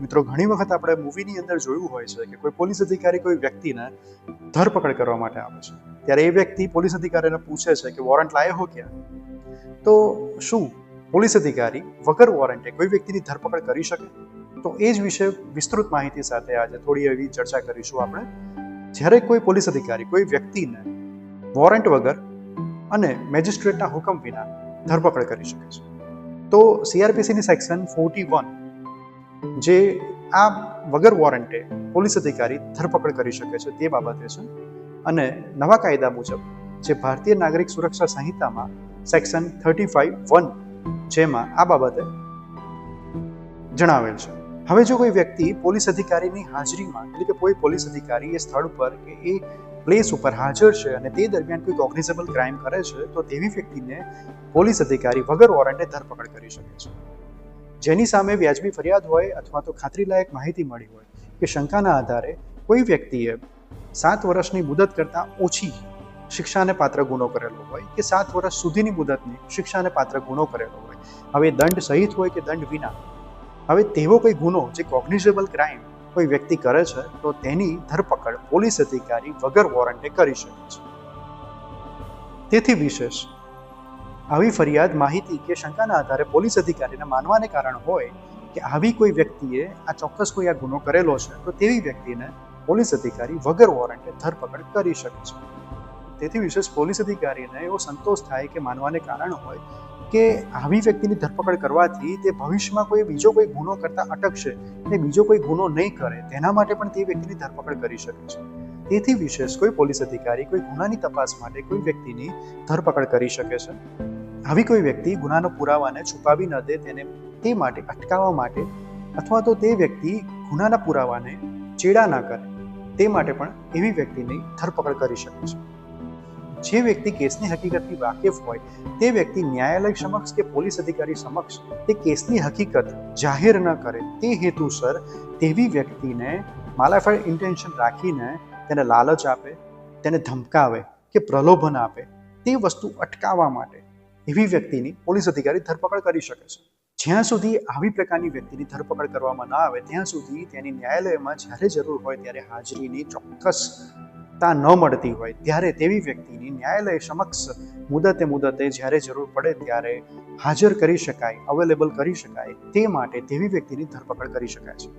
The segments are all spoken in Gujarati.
મિત્રો, ઘણી વખત આપણે મૂવીની અંદર જોયું હોય છે કે કોઈ પોલીસ અધિકારી કોઈ વ્યક્તિને ધરપકડ કરવા માટે આવે છે. ત્યારે એ વ્યક્તિ પોલીસ અધિકારીને પૂછે છે કે વોરંટ લાયો હો ક્યાં? તો શું? પોલીસ અધિકારી વગર વોરંટે કોઈ વ્યક્તિની ધરપકડ કરી શકે? તો એ જ વિશે વિસ્તૃત માહિતી સાથે આજે થોડી એવી ચર્ચા કરીશું આપણે. જ્યારે કોઈ પોલીસ અધિકારી કોઈ વ્યક્તિને વોરંટ વગર અને મેજિસ્ટ્રેટના હુકમ વિના ધરપકડ કરી શકે છે. તો સીઆરપીસીની સેક્શન ફોર્ટી વન જે આ વગર વોરંટે પોલીસ અધિકારી ધરપકડ કરી શકે છે તે બાબતે છે. અને નવા કાયદા મુજબ જે ભારતીય નાગરિક સુરક્ષા સંહિતામાં સેક્શન થર્ટી ફાઇવ વન જેમાં આ બાબતે જણાવેલ છે. હવે જો કોઈ વ્યક્તિ પોલીસ અધિકારીની હાજરીમાં, એટલે કે કોઈ પોલીસ અધિકારી એ સ્થળ પર કે એ પ્લેસ ઉપર હાજર છે અને તે દરમિયાન કોઈ કોગ્નિઝેબલ ક્રાઇમ કરે છે, તો તેવી વ્યક્તિને પોલીસ અધિકારી વગર વોરંટે ધરપકડ કરી શકે છે. જેની સામે વ્યાજબી ફરિયાદ હોય અથવા તો ખાતરીલાયક માહિતી મળી હોય, કે શંકાના આધારે કોઈ વ્યક્તિએ સાત વર્ષની મુદત કરતાં ઓછી શિક્ષાને પાત્ર ગુનો કરેલો હોય કે સાત વર્ષ સુધીની મુદતની શિક્ષાને પાત્ર ગુનો કરેલો હોય. હવે દંડ સહિત હોય કે દંડ વિના? હવે તેવો કોઈ ગુનો જે કોગ્નિઝેબલ ક્રાઇમ કોઈ વ્યક્તિ કરે છે, તો તેની ધરપકડ પોલીસ અધિકારી વગર વોરંટે કરી શકે છે. તેથી વિશેષ આવી ફરિયાદ માહિતી કે શંકાના આધારે પોલીસ અધિકારીને માનવાને કારણ હોય કે આવી કોઈ વ્યક્તિએ આ ચોક્કસ કોઈ આ ગુનો કરેલો છે, તો તેવી વ્યક્તિને પોલીસ અધિકારી વગર વોરંટે ધરપકડ કરી શકે છે. તેથી વિશેષ પોલીસ અધિકારીને એવો સંતોષ થાય કે માનવાને કારણ હોય કે આવી વ્યક્તિની ધરપકડ કરવાથી તે ભવિષ્યમાં કોઈ બીજો કોઈ ગુનો કરતા અટકશે ને બીજો કોઈ ગુનો નહીં કરે, તેના માટે પણ તે વ્યક્તિની ધરપકડ કરી શકે છે. તેથી વિશેષ કોઈ પોલીસ અધિકારી કોઈ ગુનાની તપાસ માટે કોઈ વ્યક્તિની ધરપકડ કરી શકે છે? આવી કોઈ વ્યક્તિ ગુનાનો પુરાવાને છુપાવી ન દે તેને તે માટે અટકાવવા માટે અથવા તો તે વ્યક્તિ ગુનાના પુરાવાને ચેડા ના કરે, તે માટે પણ એવી વ્યક્તિની ધરપકડ કરી શકે છે. જે વ્યક્તિ કેસની હકીકતથી વાકેફ હોય, તે વ્યક્તિ ન્યાયાલય સમક્ષ કે પોલીસ અધિકારી સમક્ષ તે કેસની હકીકત જાહેર ન કરે, તે હેતુસર તેવી વ્યક્તિને માલાફાઈડ ઇન્ટેન્શન રાખીને તેને લાલચ આપે, તેને ધમકાવે કે પ્રલોભન આપે તે વસ્તુ અટકાવવા માટે એવી વ્યક્તિની પોલીસ અધિકારી ધરપકડ કરી શકે છે. જ્યાં સુધી આવી પ્રકારની વ્યક્તિની ધરપકડ કરવામાં ના આવે, ત્યાં સુધી તેની ન્યાયાલયમાં જ્યારે જરૂર હોય ત્યારે હાજરીની ચોક્કસતા ન મળતી હોય, ત્યારે તેવી વ્યક્તિની ન્યાયાલય સમક્ષ મુદતે મુદતે જ્યારે જરૂર પડે ત્યારે હાજર કરી શકાય, અવેલેબલ કરી શકાય, તે માટે તેવી વ્યક્તિની ધરપકડ કરી શકાય છે.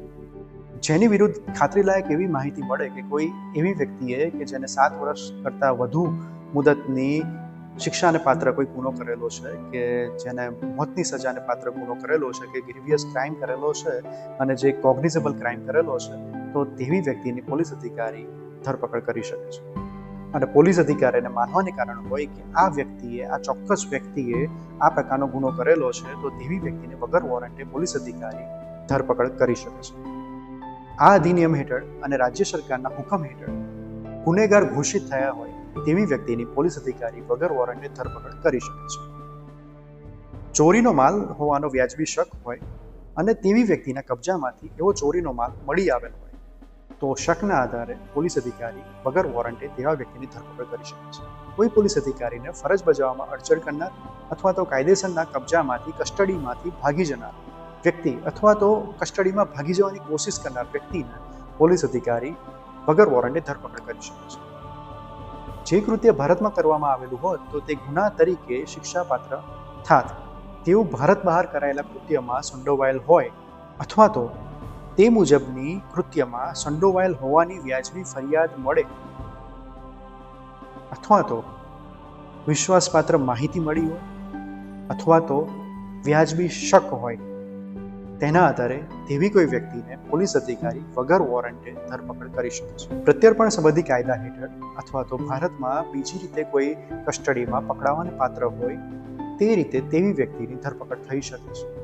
જેની વિરુદ્ધ ખાતરીલાયક એવી માહિતી મળે કે કોઈ એવી વ્યક્તિએ કે જેને સાત વર્ષ કરતાં વધુ મુદતની શિક્ષાને પાત્ર કોઈ ગુનો કરેલો છે કે જેને મોતની સજાને પાત્ર ગુનો કરેલો છે કે ગ્રીવિયસ ક્રાઇમ કરેલો છે અને જે કોગ્નિઝેબલ ક્રાઇમ કરેલો છે, તો તેવી વ્યક્તિની પોલીસ અધિકારી ધરપકડ કરી શકે છે. અને પોલીસ અધિકારીને માનવાને કારણ હોય કે આ વ્યક્તિએ, આ ચોક્કસ વ્યક્તિએ આ પ્રકારનો ગુનો કરેલો છે, તો તેવી વ્યક્તિને વગર વોરંટે પોલીસ અધિકારી ધરપકડ કરી શકે છે. આ અધિનિયમ હેઠળ અને રાજ્ય સરકારના હુકમ હેઠળ ગુનેગાર ઘોષિત થયા હોય તેવી વ્યક્તિની પોલીસ અધિકારી વગર વોરંટની ધરપકડ કરી શકે છે. ચોરીનો માલ હોવાનો વ્યાજબી શક હોય અને તેવી વ્યક્તિના કબજામાંથી એવો ચોરીનો માલ મળી આવેલ હોય, તો શકના આધારે પોલીસ અધિકારી વગર વોરંટે તેવા વ્યક્તિની ધરપકડ કરી શકે છે. કોઈ પોલીસ અધિકારીને ફરજ બજાવવામાં અડચણ કરનાર અથવા તો કાયદેસરના કબજામાંથી, કસ્ટડીમાંથી ભાગી જનાર વ્યક્તિ અથવા તો કસ્ટડીમાં ભાગી જવાની કોશિશ કરનાર વ્યક્તિને પોલીસ અધિકારી વગર વોરંટે ધરપકડ કરી શકે છે. જે કૃત્ય ભારતમાં કરવામાં આવેલું હોત, તો તે ગુના તરીકે શિક્ષાપાત્ર થાત. તેવું ભારત બહાર કરાયેલા કૃત્યમાં સંડોવાયેલ હોય અથવા તો તે મુજબની કૃત્યમાં સંડોવાયેલ હોવાની વ્યાજબી ફરિયાદ મળે અથવા તો વિશ્વાસપાત્ર માહિતી મળી હોય અથવા તો વ્યાજબી શક હોય. તેના આધારે તેવી કોઈ વ્યક્તિને પોલીસ અધિકારી વગર વોરંટે ધરપકડ કરી શકે છે. પ્રત્યર્પણ સંબંધી કાયદા હેઠળ અથવા તો ભારતમાં બીજી રીતે કોઈ કસ્ટડીમાં પકડાવાને પાત્ર હોય તે રીતે તેવી વ્યક્તિની ધરપકડ થઈ શકે છે.